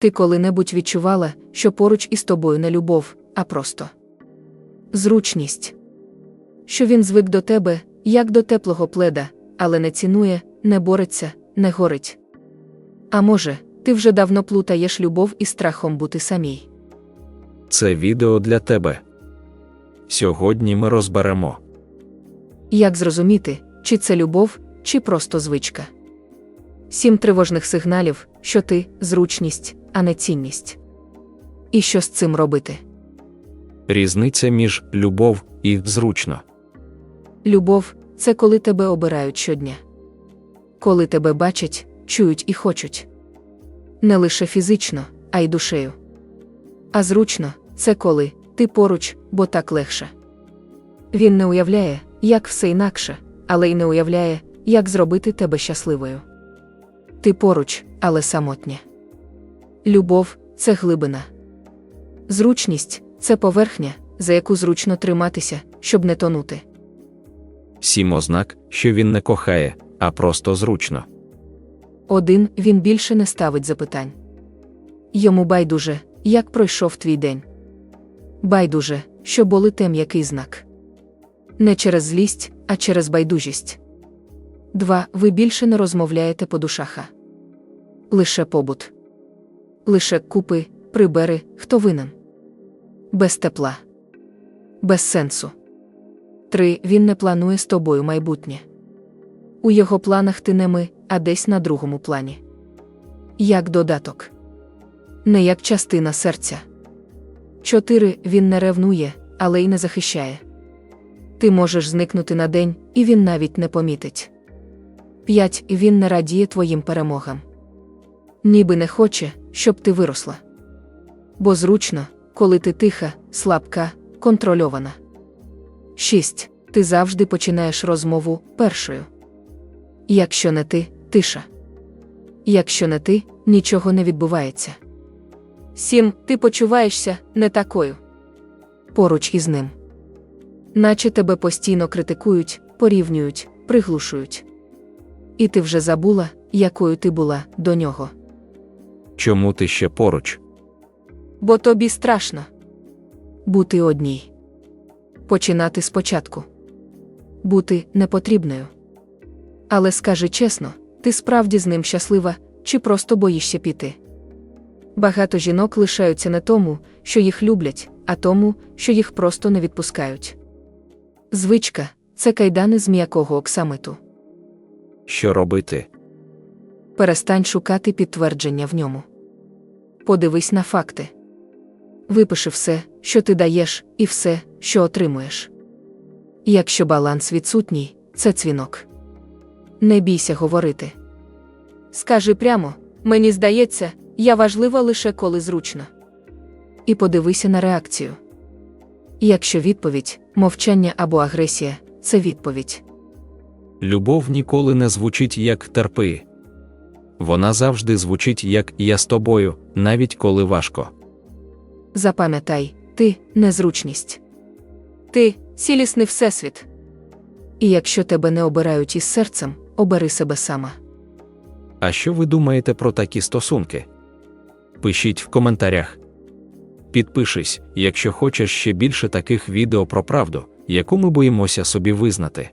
Ти коли-небудь відчувала, що поруч із тобою не любов, а просто зручність. Що він звик до тебе, як до теплого пледа, але не цінує, не бореться, не горить. А може, ти вже давно плутаєш любов із страхом бути самій. Це відео для тебе. Сьогодні ми розберемо, Як зрозуміти, чи це любов, чи просто звичка? Сім тривожних сигналів, що ти зручність, а не цінність. І що з цим робити? різниця між любов і зручно. Любов це коли тебе обирають щодня. Коли тебе бачать, чують і хочуть. Не лише фізично, а й душею. А зручно це коли ти поруч, бо так легше. Він не уявляє, як все інакше, але й не уявляє, як зробити тебе щасливою. Ти поруч, але самотня. Любов це глибина. Зручність це поверхня, за яку зручно триматися, щоб не тонути. Сім ознак, що він не кохає, а просто зручно. Один він більше не ставить запитань. Йому байдуже, як пройшов твій день. Байдуже, що були те м'який знак. Не через злість, а через байдужість. Два. Ви більше не розмовляєте по душаха. Лише побут. Лише купи, прибери, хто винен. Без тепла. Без сенсу. Три. Він не планує з тобою майбутнє. У його планах ти не ми, а десь на другому плані. Як додаток. Не як частина серця. 4. Він не ревнує, але й не захищає. Ти можеш зникнути на день, і він навіть не помітить. 5. Він не радіє твоїм перемогам. Ніби не хоче, щоб ти виросла. Бо зручно, коли ти тиха, слабка, контрольована. 6. Ти завжди починаєш розмову першою. Якщо не ти, тиша. Якщо не ти, нічого не відбувається. 7. Ти почуваєшся не такою. Поруч із ним. Наче тебе постійно критикують, порівнюють, приглушують. І ти вже забула, якою ти була до нього. Чому ти ще поруч? Бо тобі страшно бути одній. Починати спочатку. Бути непотрібною. Але скажи чесно, ти справді з ним щаслива, чи просто боїшся піти? Багато жінок лишаються не тому, що їх люблять, а тому, що їх просто не відпускають. Звичка це кайдани з м'якого оксамиту. Що робити? Перестань шукати підтвердження в ньому. Подивись на факти. Випиши все, що ти даєш, і все, що отримуєш. Якщо баланс відсутній, це цвінок. Не бійся говорити. Скажи прямо, мені здається, я важлива лише коли зручно. І подивися на реакцію. Якщо відповідь, мовчання або агресія це відповідь. Любов ніколи не звучить як терпи. Вона завжди звучить як я з тобою, навіть коли важко. Запам'ятай, ти незручність. Ти цілісний всесвіт. І якщо тебе не обирають із серцем, обери себе сама. А що ви думаєте про такі стосунки? Пишіть в коментарях. Підпишись, якщо хочеш ще більше таких відео про правду, яку ми боїмося собі визнати.